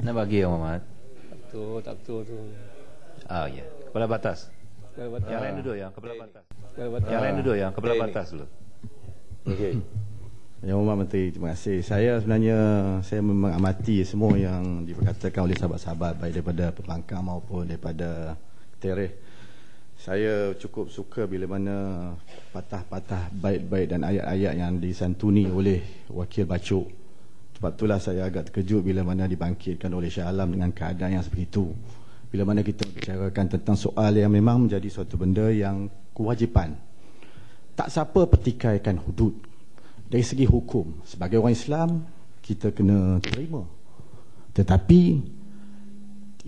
Nak bagi yang Muhammad. Tu tak betul tu. Ah ya. Kepala batas. Yang lain duduk yang kepala batas. Yang lain duduk yang kepala batas dulu. Okey. Yang Umar Menteri, terima kasih. Saya sebenarnya saya memang amati semua yang diperkatakan oleh sahabat-sahabat baik daripada pembangkang maupun daripada tereh. Saya cukup suka bila mana patah-patah bait-bait dan ayat-ayat yang disantuni oleh wakil bacuk. Sebab itulah saya agak terkejut bila mana dibangkitkan oleh Syah Alam dengan keadaan yang seperti itu. Bila mana kita bicarakan tentang soal yang memang menjadi suatu benda yang kewajipan. Tak siapa pertikaikan hudud. Dari segi hukum, sebagai orang Islam, kita kena terima. Tetapi,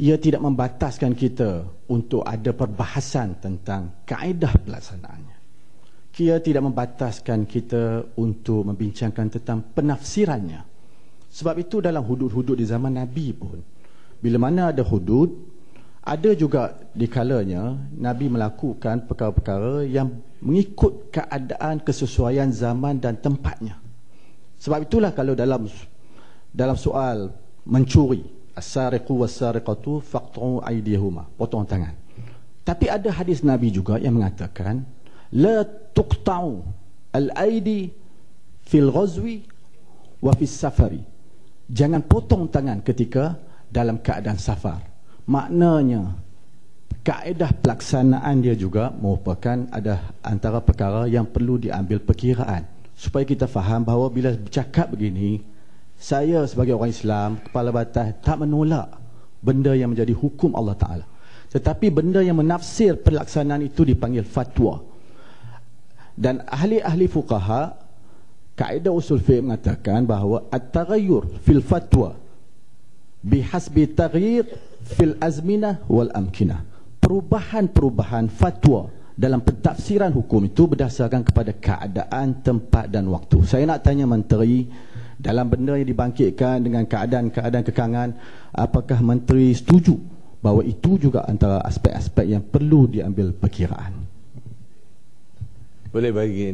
ia tidak membataskan kita untuk ada perbahasan tentang kaedah pelaksanaannya. Ia tidak membataskan kita untuk membincangkan tentang penafsirannya. Sebab itu dalam hudud-hudud di zaman Nabi pun, bila mana ada hudud, ada juga di kalanya Nabi melakukan perkara-perkara yang mengikut keadaan kesesuaian zaman dan tempatnya. Sebab itulah kalau dalam dalam soal mencuri, as-sariqu was-sariqatu faqtu aydihuma, potong tangan. Tapi ada hadis Nabi juga yang mengatakan la tuqta'u al-aidi fil ghazwi wa fis safari. Jangan potong tangan ketika dalam keadaan safar. Maknanya kaedah pelaksanaan dia juga merupakan ada antara perkara yang perlu diambil perkiraan. Supaya kita faham bahawa bila bercakap begini saya sebagai orang Islam kepala batas tak menolak benda yang menjadi hukum Allah Taala. Tetapi benda yang menafsir pelaksanaan itu dipanggil fatwa. Dan ahli-ahli fuqaha kaedah usul fiqh mengatakan bahawa at-taghayyur fil fatwa bihasbi taghyir fil azminah wal amkinah perubahan-perubahan fatwa dalam pentafsiran hukum itu berdasarkan kepada keadaan, tempat dan waktu. Saya nak tanya menteri dalam benda yang dibangkitkan dengan keadaan-keadaan kekangan, apakah menteri setuju bahawa itu juga antara aspek-aspek yang perlu diambil perkiraan? Boleh bagi